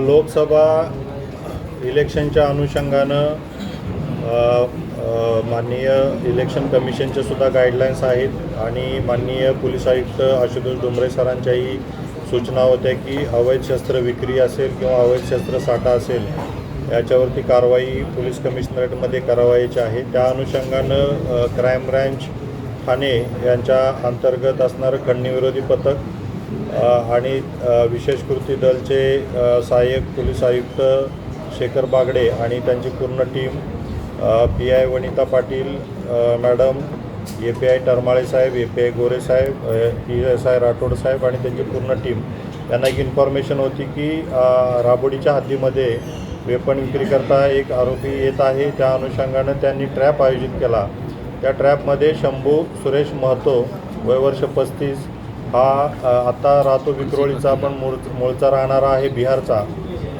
लोकसभा इलेक्शनच्या अनुषंगानं माननीय इलेक्शन कमिशनच्या सुद्धा गाईडलाईन्स आहेत आणि माननीय पोलीस आयुक्त आशुतोष डोंबरे सरांच्याही सूचना होत्या की अवैध शस्त्र विक्री असेल किंवा अवैध शस्त्र साठा असेल याच्यावरती कारवाई पोलीस कमिशनरेटमध्ये करावायची आहे. त्या अनुषंगानं क्राईम ब्रँच ठाणे यांच्या अंतर्गत असणारं खंडणीविरोधी पथक आणि विशेष कृती दलचे सहाय्यक पोलीस आयुक्त शेखर बागडे आणि त्यांची पूर्ण team P I Vanita Patil madam A P I Tarmale Saheb A P I Gore साहेब पी एस आय राठोड साहेब आणि त्यांची पूर्ण टीम. यांना एक इन्फॉर्मेशन होती की राबोडीच्या हद्दीमध्ये वेपण विक्रीकरता एक आरोपी येत आहे. त्या अनुषंगानं त्यांनी ट्रॅप आयोजित केला. त्या ट्रॅपमध्ये शंभू सुरेश महतो वयवर्ष पस्तीस हा आता आत्ता राहतो विक्रोळीचा पण मूळ मूळचा राहणारा आहे बिहारचा.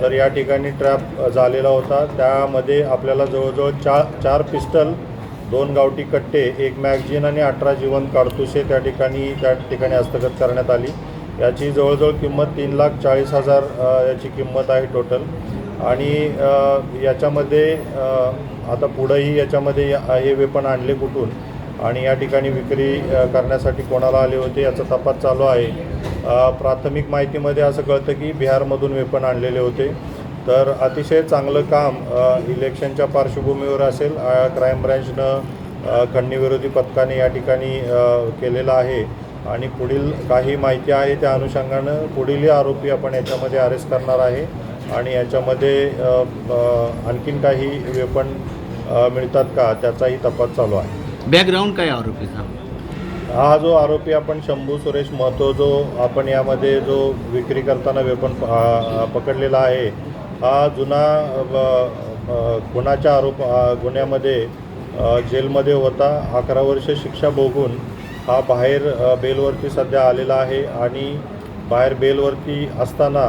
तर या ठिकाणी ट्रॅप झालेला होता. त्यामध्ये आपल्याला जवळजवळ चार चार पिस्टल दोन गावठी कट्टे एक मॅगझिन आणि अठरा जीवन काडतुसे त्या ठिकाणी त्या ठिकाणी हस्तगत करण्यात आली. याची जवळजवळ किंमत तीन लाख चाळीस हजार याची किंमत आहे टोटल आणि याच्यामध्ये आता पुढंही याच्यामध्ये हे वेपन आणले कुठून? आणि या ठिकाणी विक्री करण्यासाठी कोणाला आले होते याचा तपास चालू आहे. प्राथमिक माहितीमध्ये असं कळतं की बिहारमधून वेपण आणलेले होते. तर अतिशय चांगलं काम इलेक्शनच्या पार्श्वभूमीवर असेल क्राईम ब्रँचनं खंडणीविरोधी पथकाने या ठिकाणी केलेलं आहे. आणि पुढील काही माहिती आहे त्या अनुषंगानं पुढीलही आरोपी आपण याच्यामध्ये अरेस्ट करणार आहे. आणि याच्यामध्ये आणखीन काही वेपण मिळतात का त्याचाही तपास चालू आहे. बॅकग्राऊंड काय आरोपीचा हा जो आरोपी आपण शंभू सुरेश महतो जो आपण यामध्ये जो विक्री करताना वेपन पकडलेला आहे हा जुना गुन्हाच्या आरोप गुन्ह्यामध्ये जेलमध्ये होता. अकरा वर्ष शिक्षा भोगून हा बाहेर बेलवरती सध्या आलेला आहे आणि बाहेर बेलवरती असताना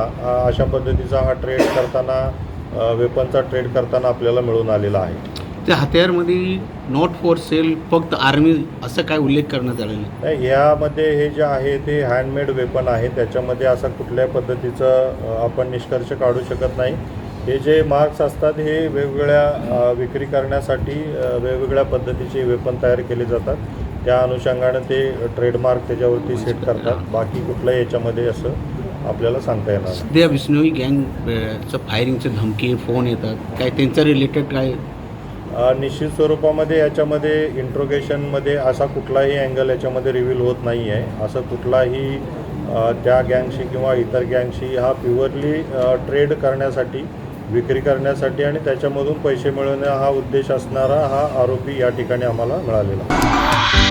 अशा पद्धतीचा हा ट्रेड करताना वेपनचा ट्रेड करताना आपल्याला मिळून आलेला आहे. त्या हत्यारमध्ये नॉट फॉर सेल फक्त आर्मी असं काय उल्लेख करण्यात आलेला आहे नाही यामध्ये हे जे आहे ते हँडमेड वेपन आहे. त्याच्यामध्ये असा कुठल्याही पद्धतीचं अ, आपण निष्कर्ष काढू शकत नाही. हे जे मार्क्स असतात हे वेगवेगळ्या अ, विक्री करण्यासाठी अ, वेगवेगळ्या पद्धतीचे वेपन तयार केले जातात. त्या अनुषंगानं ते ट्रेडमार्क त्याच्यावरती सेट करतात. बाकी कुठलंही याच्यामध्ये असं आपल्याला सांगता येणार नाही. सध्या विष्णवी गँगचं फायरिंगचे धमकी फोन येतात. काय त्यांचं रिलेटेड काय निश्चित स्वरूपामध्ये याच्यामध्ये इंट्रोगेशनमध्ये असा कुठलाही अँगल याच्यामध्ये रिव्हील होत नाही आहे असं कुठलाही त्या गँगशी किंवा इतर गँगशी हा प्युअरली ट्रेड करण्यासाठी विक्री करण्यासाठी आणि त्याच्यामधून पैसे मिळवणे हा उद्देश असणारा हा आरोपी या ठिकाणी आम्हाला मिळालेला आहे.